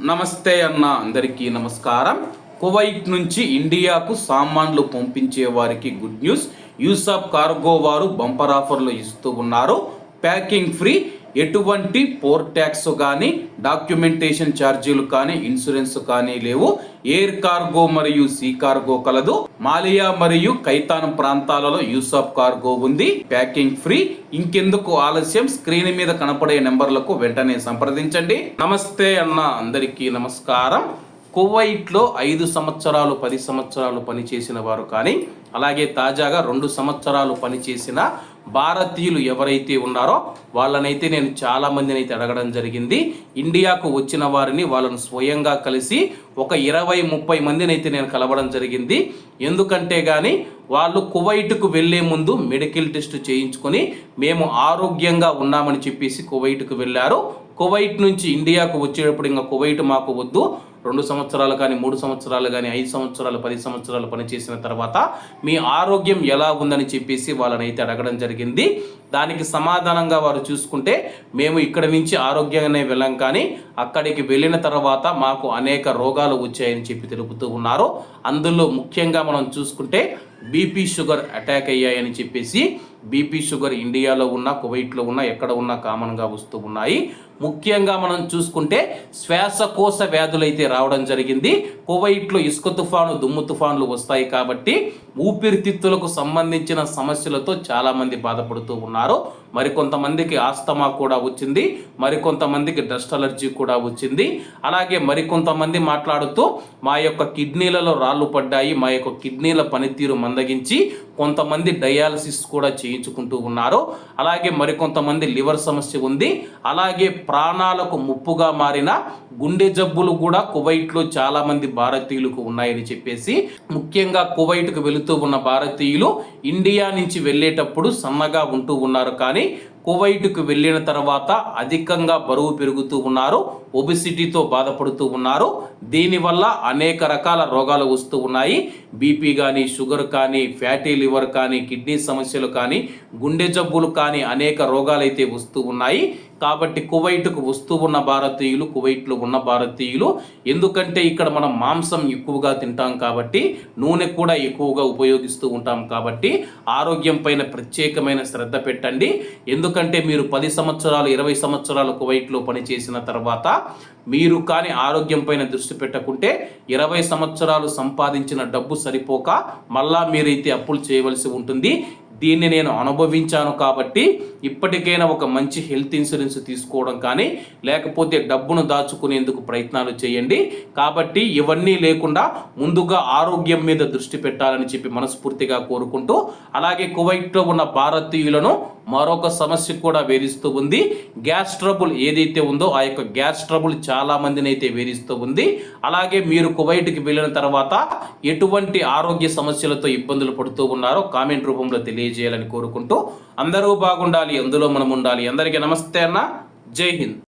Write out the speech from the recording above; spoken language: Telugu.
నమస్తే అన్న అందరికీ నమస్కారం. కువైట్ నుంచి ఇండియాకు సామాన్లు పంపించే వారికి గుడ్ న్యూస్. యూసఫ్ కార్గో వారు బంపర్ ఆఫర్లు ఇస్తూ ఉన్నారు. ప్యాకింగ్ ఫ్రీ ఎటువంటి పోర్ ట్యాక్స్ కానీ డాక్యుమెంటేషన్ ఛార్జీలు కానీ ఇన్సూరెన్స్ కానీ లేవు. ఎయిర్ కార్గో మరియు సీ కార్గో కలదు. మాలియా మరియు కైతాన్ ప్రాంతాలలో యూసఫ్ కార్గో ఉంది. ప్యాకింగ్ ఫ్రీ ఇంకెందుకు ఆలస్యం? స్క్రీన్ మీద కనపడే నెంబర్లకు వెంటనే సంప్రదించండి. నమస్తే అన్న అందరికీ నమస్కారం. కువైట్లో ఐదు సంవత్సరాలు పది సంవత్సరాలు పనిచేసిన వారు కానీ అలాగే తాజాగా రెండు సంవత్సరాలు పనిచేసిన భారతీయులు ఎవరైతే ఉన్నారో వాళ్ళనైతే నేను చాలా మందిని అయితే అడగడం జరిగింది. ఇండియాకు వచ్చిన వారిని వాళ్ళను స్వయంగా కలిసి ఒక ఇరవై ముప్పై మందిని అయితే నేను కలవడం జరిగింది. ఎందుకంటే కానీ వాళ్ళు కువైట్కు వెళ్ళే ముందు మెడికల్ టెస్ట్ చేయించుకొని మేము ఆరోగ్యంగా ఉన్నామని చెప్పేసి కువైట్కు వెళ్ళారు. కువైట్ నుంచి ఇండియాకు వచ్చేటప్పుడు ఇంకా కువైట్ మాకు వద్దు. రెండు సంవత్సరాలు కానీ మూడు సంవత్సరాలు కానీ ఐదు సంవత్సరాలు పది సంవత్సరాలు పనిచేసిన తర్వాత మీ ఆరోగ్యం ఎలా ఉందని చెప్పేసి వాళ్ళని అయితే అడగడం జరిగింది. దానికి సమాధానంగా వారు చూసుకుంటే మేము ఇక్కడ నుంచి ఆరోగ్యంగానే వెళ్ళాం కానీ అక్కడికి వెళ్ళిన తర్వాత మాకు అనేక రోగాలు వచ్చాయని చెప్పి తెలుపుతూ ఉన్నారు. అందులో ముఖ్యంగా మనం చూసుకుంటే బీపీ షుగర్ అటాక్ అయ్యాయని చెప్పేసి బీపీ షుగర్ ఇండియాలో ఉన్న కువైట్లో ఉన్న ఎక్కడ ఉన్నా కామన్గా వస్తూ ఉన్నాయి. ముఖ్యంగా మనం చూసుకుంటే శ్వాసకోశ వ్యాధులైతే రావడం జరిగింది. కువైట్లో ఇసుక తుఫాను దుమ్ము తుఫాన్లు వస్తాయి కాబట్టి ఊపిరితిత్తులకు సంబంధించిన సమస్యలతో చాలామంది బాధపడుతూ ఉన్నారు. మరికొంతమందికి ఆస్తమా కూడా వచ్చింది. మరికొంతమందికి డస్ట్ అలర్జీ కూడా వచ్చింది. అలాగే మరికొంతమంది మాట్లాడుతూ మా యొక్క కిడ్నీలలో రాళ్ళు పడ్డాయి మా యొక్క కిడ్నీల పనితీరు మందగించి కొంతమంది డయాలసిస్ కూడా చేయించుకుంటూ ఉన్నారు అలాగే మరికొంతమంది లివర్ సమస్య ఉంది. అలాగే ప్రాణాలకు ముప్పుగా మారిన గుండె జబ్బులు కూడా కువైట్లో చాలామంది భారతీయులకు ఉన్నాయని చెప్పేసి ముఖ్యంగా కువైట్కు వెళుతూ ఉన్న భారతీయులు ఇండియా నుంచి వెళ్ళేటప్పుడు సన్నగా ఉంటూ ఉన్నారు. కానీ కువైట్కు వెళ్ళిన తర్వాత అధికంగా బరువు పెరుగుతూ ఉన్నారు. ఒబిసిటీతో బాధపడుతూ ఉన్నారు. దీనివల్ల అనేక రకాల రోగాలు వస్తూ ఉన్నాయి. బీపీ కానీ షుగర్ కానీ ఫ్యాటీ లివర్ కానీ కిడ్నీ సమస్యలు కానీ గుండె జబ్బులు కానీ అనేక రోగాలు అయితే వస్తూ ఉన్నాయి. కాబట్టి కువైట్కు వస్తూ ఉన్న భారతీయులు కువైట్లో ఉన్న భారతీయులు ఎందుకంటే ఇక్కడ మనం మాంసం ఎక్కువగా తింటాం కాబట్టి నూనె కూడా ఎక్కువగా ఉపయోగిస్తూ ఉంటాం కాబట్టి ఆరోగ్యం పైన ప్రత్యేకమైన శ్రద్ధ పెట్టండి. ఎందుకంటే మీరు పది సంవత్సరాలు ఇరవై సంవత్సరాలు కువైట్లో పనిచేసిన తర్వాత మీరు కానీ ఆరోగ్యం పైన దృష్టి పెట్టకుంటే ఇరవై సంవత్సరాలు సంపాదించిన డబ్బు సరిపోక మళ్ళా మీరైతే అప్పులు చేయవలసి ఉంటుంది. దీన్ని నేను అనుభవించాను కాబట్టి ఇప్పటికైనా ఒక మంచి హెల్త్ ఇన్సూరెన్స్ తీసుకోవడం కానీ లేకపోతే డబ్బును దాచుకునేందుకు ప్రయత్నాలు చేయండి. కాబట్టి ఇవన్నీ లేకుండా ముందుగా ఆరోగ్యం మీద దృష్టి పెట్టాలని చెప్పి మనస్ఫూర్తిగా కోరుకుంటూ అలాగే కువైట్లో ఉన్న భారతీయులను మరొక సమస్య కూడా వేధిస్తూ ఉంది. గ్యాస్ ట్రబుల్ ఏదైతే ఉందో ఆ యొక్క గ్యాస్ ట్రబుల్ చాలా మందిని అయితే వేధిస్తూ ఉంది. అలాగే మీరు కువైట్కి వెళ్ళిన తర్వాత ఎటువంటి ఆరోగ్య సమస్యలతో ఇబ్బందులు పడుతూ ఉన్నారో కామెంట్ రూపంలో తెలియజేయాలని కోరుకుంటూ అందరూ బాగుండాలి అందులో మనం ఉండాలి. అందరికీ నమస్తే అన్న. జై హింద్.